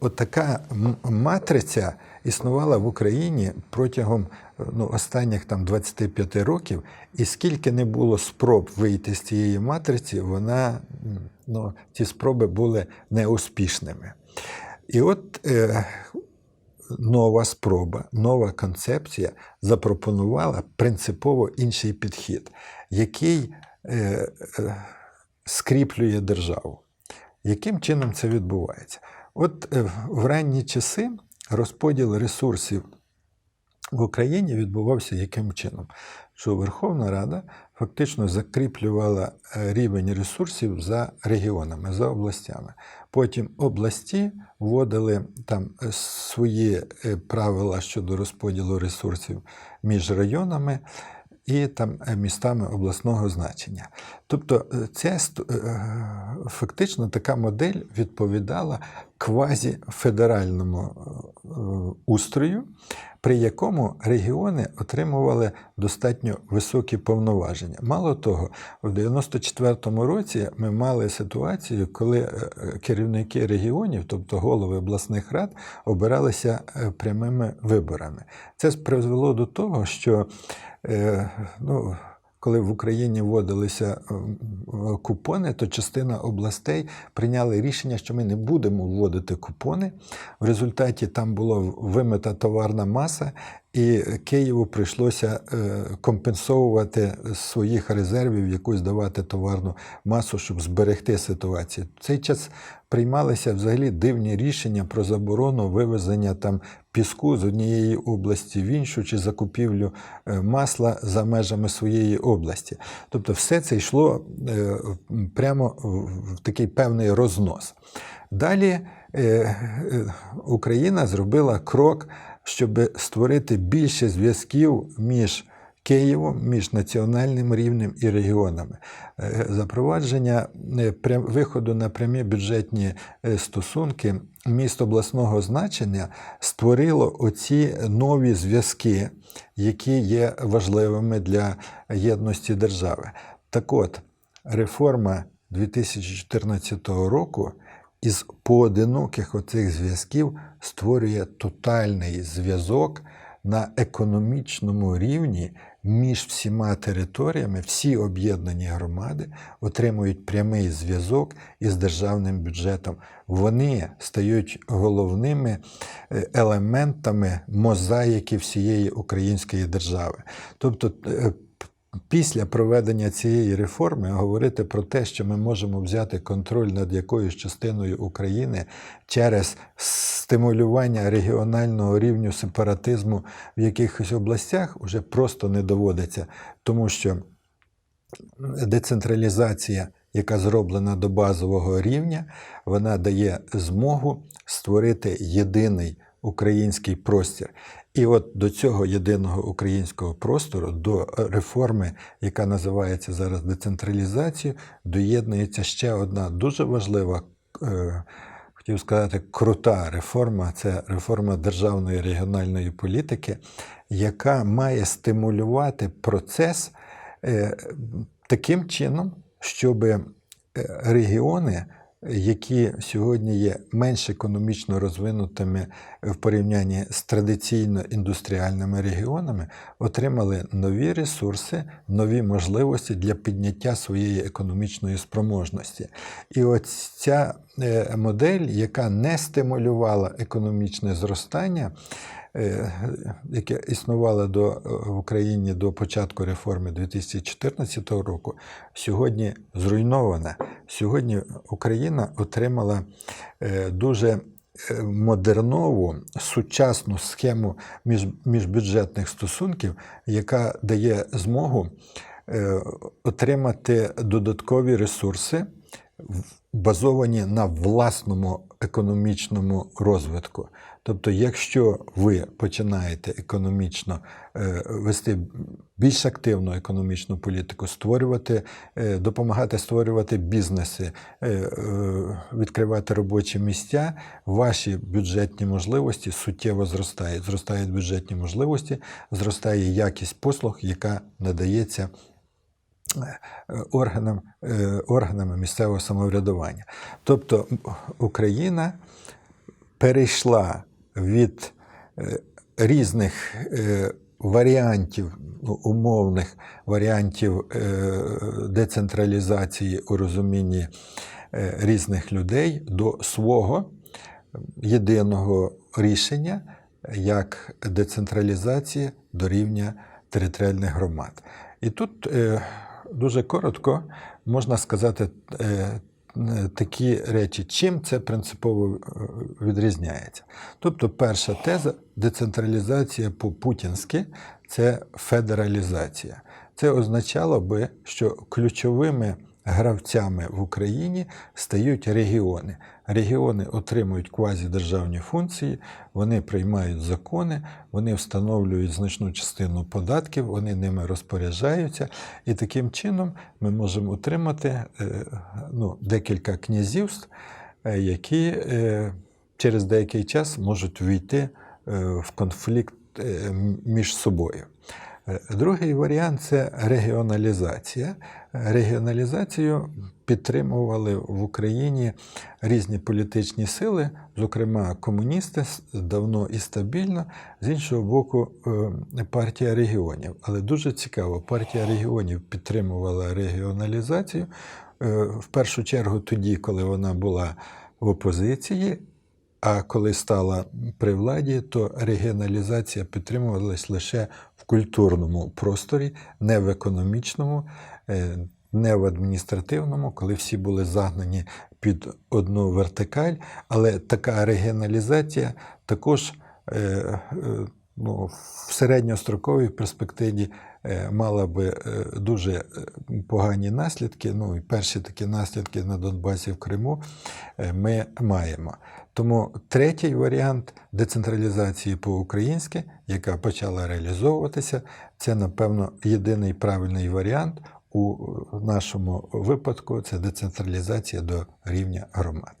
отака матриця існувала в Україні протягом ну, останніх там 25 років, і скільки не було спроб вийти з цієї матриці, вона, ну, ці спроби були неуспішними. І от е, нова спроба, нова концепція запропонувала принципово інший підхід, який е, е, скріплює державу. Яким чином це відбувається? От е, в ранні часи розподіл ресурсів в Україні відбувався яким чином? Що Верховна Рада фактично закріплювала е, рівень ресурсів за регіонами, за областями. Потім області вводили там е, свої правила щодо розподілу ресурсів між районами і там е, містами обласного значення. Тобто, ця це е, фактично така модель відповідала квазіфедеральному е, устрою, при якому регіони отримували достатньо високі повноваження. Мало того, в 94-му році ми мали ситуацію, коли е, керівники регіонів, тобто голови обласних рад, обиралися е, прямими виборами. Це призвело до того, що е, ну, коли в Україні вводилися купони, то частина областей прийняли рішення, що ми не будемо вводити купони. В результаті там була вимита товарна маса, і Києву прийшлося е, компенсовувати своїх резервів якусь давати товарну масу, щоб зберегти ситуацію. В цей час приймалися взагалі дивні рішення про заборону вивезення там піску з однієї області в іншу чи закупівлю е, масла за межами своєї області. Тобто, все це йшло е, прямо в такий певний рознос. Далі Україна зробила крок, щоб створити більше зв'язків між Києвом, між національним рівнем і регіонами. Е, Запровадження е, виходу на прямі бюджетні е, стосунки міст обласного значення створило оці нові зв'язки, які є важливими для єдності держави. Так от, реформа 2014 року із поодиноких оцих зв'язків створює тотальний зв'язок на економічному рівні між всіма територіями, всі об'єднані громади отримують прямий зв'язок із державним бюджетом. Вони стають головними е, елементами мозаїки всієї української держави. Тобто, е, Після проведення цієї реформи говорити про те, що ми можемо взяти контроль над якоюсь частиною України через стимулювання регіонального рівню сепаратизму в якихось областях, вже просто не доводиться, тому що децентралізація, яка зроблена до базового рівня, вона дає змогу створити єдиний український простір. І от до цього єдиного українського простору, до реформи, яка називається зараз децентралізацією, доєднується ще одна дуже важлива, е, хотів сказати, крута реформа це реформа державної регіональної політики, яка має стимулювати процес е, таким чином, щоб е, регіони, які сьогодні є менш економічно розвинутими в порівнянні з традиційно індустріальними регіонами, отримали нові ресурси, нові можливості для підняття своєї економічної спроможності. І ось ця модель, яка не стимулювала економічне зростання, е, яке існувало до, е, в Україні до початку реформи 2014 року, сьогодні зруйнована. Сьогодні Україна отримала е, дуже е, модернову сучасну схему між, міжбюджетних стосунків, яка дає змогу е, отримати додаткові ресурси, базовані на власному економічному розвитку. Тобто, якщо ви починаєте економічно е, вести більш активну економічну політику, створювати, е, допомагати створювати бізнеси, е, відкривати робочі місця, ваші бюджетні можливості суттєво зростають. Зростають бюджетні можливості, зростає якість послуг, яка надається органам, е, органами місцевого самоврядування. Тобто Україна перейшла від е, різних е, варіантів, ну, умовних варіантів децентралізації у розумінні різних людей до свого єдиного рішення як децентралізації до рівня територіальних громад. І тут дуже коротко можна сказати е, е, такі речі, чим це принципово е, відрізняється. Тобто, перша теза децентралізація по-путінськи це федералізація. Це означало би, що ключовими гравцями в Україні стають регіони. Регіони отримують квазідержавні функції, вони приймають закони, вони встановлюють значну частину податків, вони ними розпоряджаються. І таким чином ми можемо отримати е, ну, декілька князівств, е, які е, через деякий час можуть війти в конфлікт між собою. Другий варіант це регіоналізація. Регіоналізацію підтримували в Україні різні політичні сили, зокрема комуністи давно і стабільно, з іншого боку, е, партія регіонів. Але дуже цікаво, партія регіонів підтримувала регіоналізацію е, в першу чергу тоді, коли вона була в опозиції. А коли стала при владі, то регіоналізація підтримувалась лише в культурному просторі, не в економічному, е, не в адміністративному, коли всі були загнані під одну вертикаль. Але така регіоналізація також е, е, ну, в середньостроковій перспективі е, мала би е, дуже е, погані наслідки. Ну і перші такі наслідки на Донбасі в Криму ми маємо. Тому третій варіант децентралізації по-українськи, яка почала реалізовуватися, це, напевно, єдиний правильний варіант у нашому випадку це децентралізація до рівня громад.